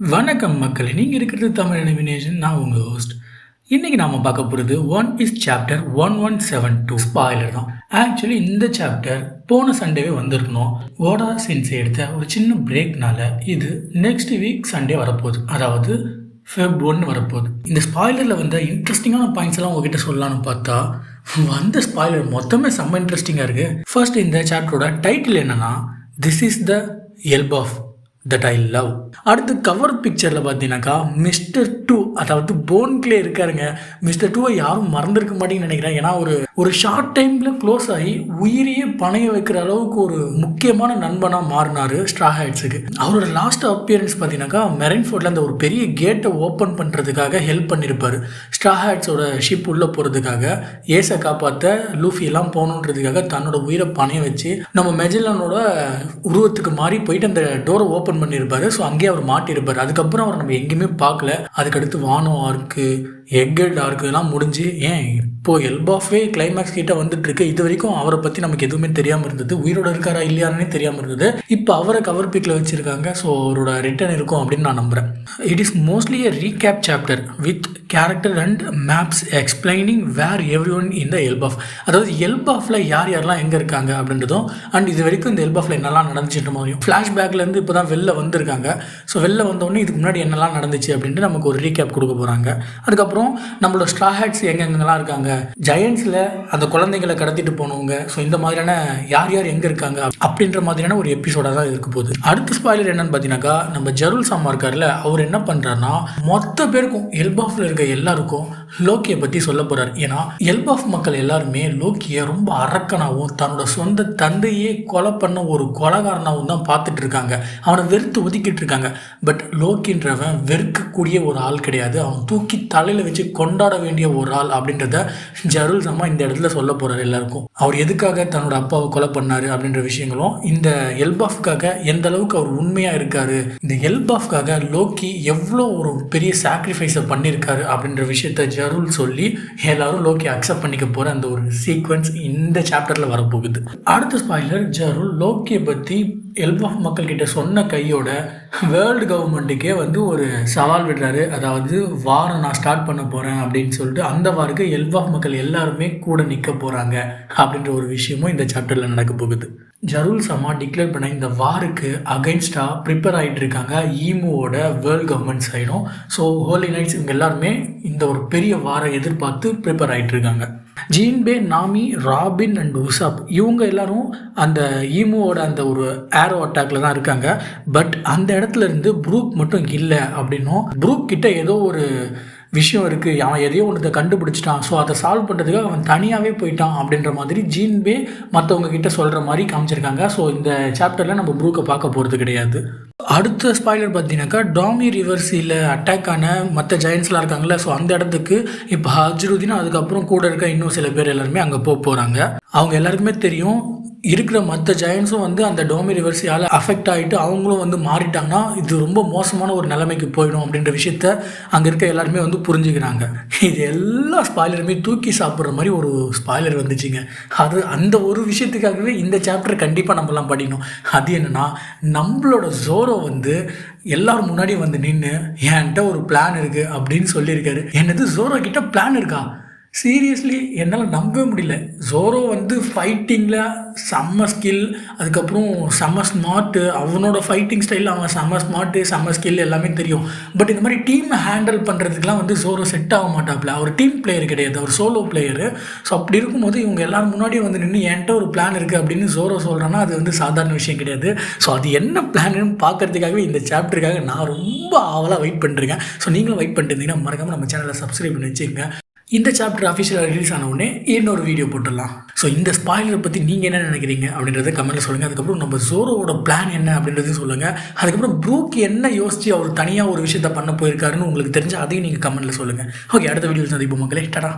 வணக்கம் மக்களே நீங்கள் இருக்கிறது தமிழ் அனிமினேஷன் நான் உங்கள் ஹோஸ்ட் இன்றைக்கி நாம் பார்க்க போகிறது one piece chapter one one seven two spoiler தான். ஆக்சுவலி இந்த சாப்டர் போன சண்டேவே வந்திருக்கணும். ஓடா சென்ஸ் எடுத்த ஒரு சின்ன பிரேக்னால இது நெக்ஸ்ட் வீக் சண்டே வரப்போகுது. அதாவது ஃபெப் ஒன்று வரப்போகுது. இந்த ஸ்பாயிலரில் வந்த இன்ட்ரெஸ்டிங்கான பாயிண்ட்ஸ் எல்லாம் உங்ககிட்ட சொல்லலாம்னு பார்த்தா வந்த ஸ்பாயிலர் மொத்தமே செம்ம இன்ட்ரெஸ்டிங்காக இருக்குது ஃபர்ஸ்ட் இந்த சாப்டரோட டைட்டில் என்னென்னா this is the Elbaf that I love அடுத்து கவர் பிக்சரில் பார்த்தீங்கன்னாக்கா மிஸ்டர் டூ அதாவது போன்கிலே இருக்காருங்க. மிஸ்டர் டூவை யாரும் மறந்துருக்க மாட்டேங்கன்னு நினைக்கிறேன். ஏன்னா ஒரு ஒரு ஷார்ட் டைமில் க்ளோஸ் ஆகி உயிரியே பணைய வைக்கிற அளவுக்கு ஒரு முக்கியமான நண்பனாக மாறினார் ஸ்ட்ரா ஹேட்ஸுக்கு அவரோட லாஸ்ட் அப்பியரன்ஸ் பார்த்தீங்கன்னாக்கா மெரைன் ஃபோர்ட்டில் அந்த ஒரு பெரிய கேட்டை ஓப்பன் பண்ணுறதுக்காக ஹெல்ப் பண்ணியிருப்பார் ஸ்ட்ரா ஹேட்ஸோட ஷிப் உள்ளே போகிறதுக்காக ஏசை காப்பாற்ற லூஃபியெல்லாம் போகணுன்றதுக்காக தன்னோட உயிரை பணைய வச்சு நம்ம மெஜலனோட உருவத்துக்கு மாறி போயிட்டு அந்த டோரை ஓப்பன் பண்ணியிருப்பார் ஸோ அங்கேயே அவர் மாட்டியிருப்பார் அதுக்கப்புறம் அவர் நம்ம எங்கேயுமே பார்க்கல. அதுக்கடுத்து வானம் ஆர்க்கு எக்கெட் ஆர்க்குலாம் முடிஞ்சு ஏன் இப்போ எல்பாஃபே கிளைமேக்ஸ் கிட்ட வந்துட்டு இருக்கு இது வரைக்கும் அவரை பற்றி நமக்கு எதுவுமே தெரியாமல் இருந்தது. உயிரோட இருக்காரா இல்லையானே தெரியாமல் இருந்தது. இப்போ அவரை கவர் பிக்கில் வச்சிருக்காங்க. ஸோ அவரோட ரிட்டர்ன் இருக்கும் அப்படின்னு நான் நம்புகிறேன் it is mostly a recap chapter with character and maps explaining where every one in the Elbaf அதாவது எல்பாஃபில் யார் யாரெல்லாம் எங்கே இருக்காங்க அப்படின்றதும் அண்ட் இது வரைக்கும் இந்த எல்பாஃபில் என்னெல்லாம் நடந்துச்சுன்ற மாதிரியும். ஃப்ளாஷ்பேக்லேருந்து இப்போ தான் வெளில வந்திருக்காங்க. ஸோ வெளில வந்தோடனே இதுக்கு முன்னாடி என்னெல்லாம் நடந்துச்சு அப்படின்ட்டு நமக்கு ஒரு ரீகேப் கொடுக்க போகிறாங்க அதுக்கப்புறம் நம்மளோட ஸ்ட்ரா ஹேட்ஸ் எங்கெங்கெல்லாம் இருக்காங்க? ஜெயன்ஸில் அந்த குழந்தைங்களை கடத்திட்டு போனவங்க. ஸோ இந்த மாதிரியான யார் யார் எங்கே இருக்காங்க? அப்படின்ற மாதிரியான ஒரு எபிசோடாக தான் இருக்க போகுது. அடுத்த ஸ்பாயிலர் என்னன்னு பார்த்தீங்கன்னாக்கா நம்ம ஜருல் சாமா இருக்கார்ல அவர் என்ன பண்ணுறாருன்னா மொத்த பேருக்கும் எல்பாஃபில் இருக்க எல்லாருக்கும் லோக்கியை பற்றி சொல்ல போகிறார் ஏன்னா எல்பாஃப் மக்கள் எல்லாருமே லோக்கியை ரொம்ப அரக்கனாகவும் தன்னோட சொந்த தந்தையே கொலை பண்ண ஒரு கொலகாரனாகவும் தான் பார்த்துட்டு இருக்காங்க. அவனை வெறுத்து ஒதுக்கிட்டு இருக்காங்க. பட் லோக்கின்றவன் வெறுக்கக்கூடிய ஒரு ஆள் கிடையாது. அவன் தூக்கி தலையில் வச்சு கொண்டாட வேண்டிய ஒரு ஆள் அப்படின்றத ஜருள் சமா இந்த இடத்துல சொல்ல போகிறார் எல்லாருக்கும். அவர் எதுக்காக தன்னோட அப்பாவை கொலை பண்ணாரு அப்படின்ற விஷயங்களும் இந்த எல்பாஃப்காக எந்த அளவுக்கு அவர் உண்மையாக இருக்காரு இந்த எல்பாஃப்காக லோக்கி எவ்வளோ ஒரு பெரிய சாக்ரிஃபைஸை பண்ணியிருக்காரு அப்படின்ற விஷயத்த ஜருள் சொல்லி எல்லாரும் லோக்கி அக்செப்ட் பண்ணிக்க போகிற அந்த ஒரு சீக்வன்ஸ் இந்த சாப்டரில் வரப்போகுது. அடுத்த ஸ்பாயிலர் ஜருள் லோக்கியை பற்றி எல்பாஃப் மக்கள்கிட்ட சொன்ன கையோட வேர்ல்டு கவர்மெண்ட்டுக்கே வந்து ஒரு சவால் விடுறாரு. அதாவது வாரம் நான் ஸ்டார்ட் பண்ண போகிறேன் அப்படின்னு சொல்லிட்டு அந்த வாருக்கு எல்பாஃப் மக்கள் எல்லாருமே கூட நிற்க போகிறாங்க அப்படின்ற ஒரு விஷயமும் இந்த சாப்டரில் நடக்க போகுது. ஜருல் சமா டிக்ளேர் பண்ண இந்த வாருக்கு அகைன்ஸ்டாக ப்ரிப்பேர் ஆகிட்டு இருக்காங்க. ஈமுவோட வேர்ல்டு கவர்மெண்ட் சைடும் ஸோ ஹோலி நைட்ஸ் இவங்க எல்லாருமே இந்த ஒரு பெரிய வாரை எதிர்பார்த்து ப்ரிப்பேர் ஆகிட்டு இருக்காங்க. Jinbe Nami Robin and Usopp. இவங்க எல்லாரும் அந்த ஈமுவோட அந்த ஒரு ஏரோ அட்டாக்ல தான் இருக்காங்க. பட் அந்த இடத்துல இருந்து புரூக் மட்டும் இல்லை அப்படின்னும். புரூக் கிட்ட ஏதோ ஒரு விஷயம் இருக்குது அவன் எதையோ ஒன்றத்தை கண்டுபிடிச்சிட்டான். ஸோ அதை சால்வ் பண்ணுறதுக்காக அவன் தனியாகவே போயிட்டான் அப்படின்ற மாதிரி ஜீன்பே மற்றவங்க கிட்ட சொல்கிற மாதிரி காமிச்சிருக்காங்க. ஸோ இந்த சாப்டரில் நம்ம ப்ரூக்கை பார்க்க போகிறது கிடையாது. அடுத்த ஸ்பாய்லர் பார்த்தீங்கன்னாக்கா டாமி ரிவர்ஸில் அட்டாக் ஆன மற்ற ஜெயன்ஸ்லாம் இருக்காங்கல்ல. ஸோ அந்த இடத்துக்கு இப்போ ஹஜ்ருதீன் அதுக்கப்புறம் கூட இருக்க இன்னும் சில பேர் எல்லாருமே அங்கே போக போகிறாங்க அவங்க எல்லாருக்குமே தெரியும் இருக்கிற மற்ற ஜெயன்ஸும் வந்து அந்த டோமி ரிவர்ஸியால் அஃபெக்ட் ஆகிட்டு அவங்களும் வந்து மாறிட்டாங்கன்னா இது ரொம்ப மோசமான ஒரு நிலைமைக்கு போயிடும் அப்படின்ற விஷயத்த அங்கே இருக்க எல்லாருமே வந்து புரிஞ்சுக்கிறாங்க. இது எல்லா ஸ்பாய்லருமே தூக்கி சாப்பிட்ற மாதிரி ஒரு ஸ்பாய்லர் வந்துச்சுங்க. அது அந்த ஒரு விஷயத்துக்காகவே இந்த சாப்டர் கண்டிப்பாக நம்மலாம் படிக்கணும். அது என்னென்னா நம்மளோட ஜோரோ வந்து எல்லாரும் முன்னாடி வந்து நின்று என்கிட்ட ஒரு பிளான் இருக்குது அப்படின்னு சொல்லியிருக்காரு. என்னது ஜோரோ கிட்ட பிளான் இருக்கா? சீரியஸ்லி என்னால் நம்பவே முடியல. ஜோரோ வந்து ஃபைட்டிங்கில் செம்ம ஸ்கில் அதுக்கப்புறம் செம்ம ஸ்மார்ட்டு அவனோட ஃபைட்டிங் ஸ்டைலில் அவன் செம்ம ஸ்மார்ட்டு செம்ம ஸ்கில் எல்லாமே தெரியும். பட் இந்த மாதிரி டீமை ஹேண்டில் பண்ணுறதுக்குலாம் வந்து ஜோரோ செட் ஆக மாட்டாப்புல. அவர் டீம் பிளேயர் கிடையாது. அவர் சோலோ பிளேயரு ஸோ அப்படி இருக்கும்போது இவங்க எல்லாரும் முன்னாடியும் வந்து நின்று என்கிட்ட ஒரு பிளான் இருக்குது அப்படின்னு ஜோரோ சொல்கிறேன்னா அது வந்து சாதாரண விஷயம் கிடையாது. ஸோ அது என்ன பிளான்னு பார்க்கறதுக்காகவே இந்த சாப்டருக்காக நான் ரொம்ப ஆவலாக வெயிட் பண்ணிருக்கேன் ஸோ நீங்களும் வெயிட் பண்ணிட்டு இருந்தீங்கன்னா மறக்காமல் நம்ம சேனலை சப்ஸ்கிரைப் பண்ணி வச்சுக்கோங்க. இந்த சாப்டர் அஃபிஷியலாக ரிலீஸ் ஆன உடனே இன்னொரு வீடியோ போட்டுடலாம். ஸோ இந்த ஸ்பாயிலரை பற்றி நீங்கள் என்ன நினைக்கிறீங்க அப்படின்றத கமெண்ட்டில் சொல்லுங்கள் அதுக்கப்புறம் நம்ம ஜோரோவோட பிளான் என்ன அப்படின்றதையும் சொல்லுங்கள் அதுக்கப்புறம் ப்ரூக் என்ன யோசிச்சு அவர் தனியாக ஒரு விஷயத்த பண்ண போயிருக்காருன்னு உங்களுக்கு தெரிஞ்ச அதையும் நீங்கள் கமெண்ட்டில் சொல்லுங்கள் ஓகே அடுத்த வீடியோவில் சந்திப்போம் மக்களே. டடா.